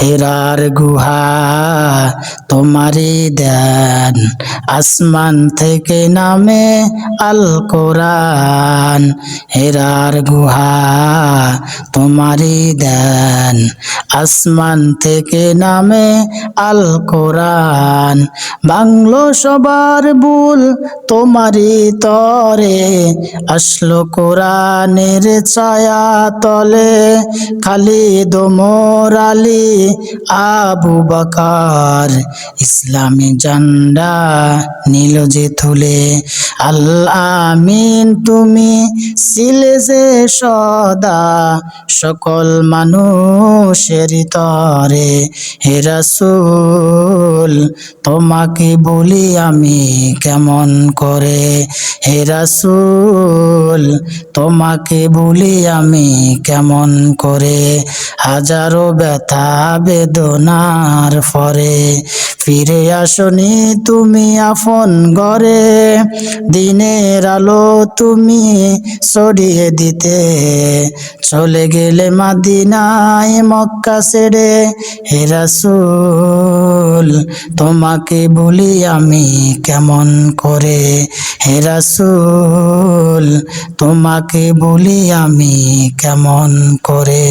হেরার গুহা তোমারি দেন আসমান থেকে নামে আল কোরআন হেরার গুহা তোমারি দেন আসমান থেকে নামে আল কোরআন বাংলো সবার বুল তোমারই তরে। আসলো কোরআনের ছায়া তলে খালি দোমর আলী, আবু বাকার। ইসলামী জান্ডা নীল যে তুলে আল আমিন তুমি ছিলে যে সদা। সকল মানুষের তরে, হে রাসূল, তোমাকে বলি আমি কেমন করে? হে রাসূল, তোমাকে বলি আমি কেমন করে? হাজারো ব্যথা বেদনার পরে ফিরে আসনি তুমি আপন ঘরে। দিনের আলো তুমি ছড়িয়ে দিতে। চলে গেলে মাদিনায় মক্কা ছেড়ে। হে রাসূল, তোমাকে বলি আমি কেমন করে? হে রাসূল, তোমাকে বলি আমি কেমন করে?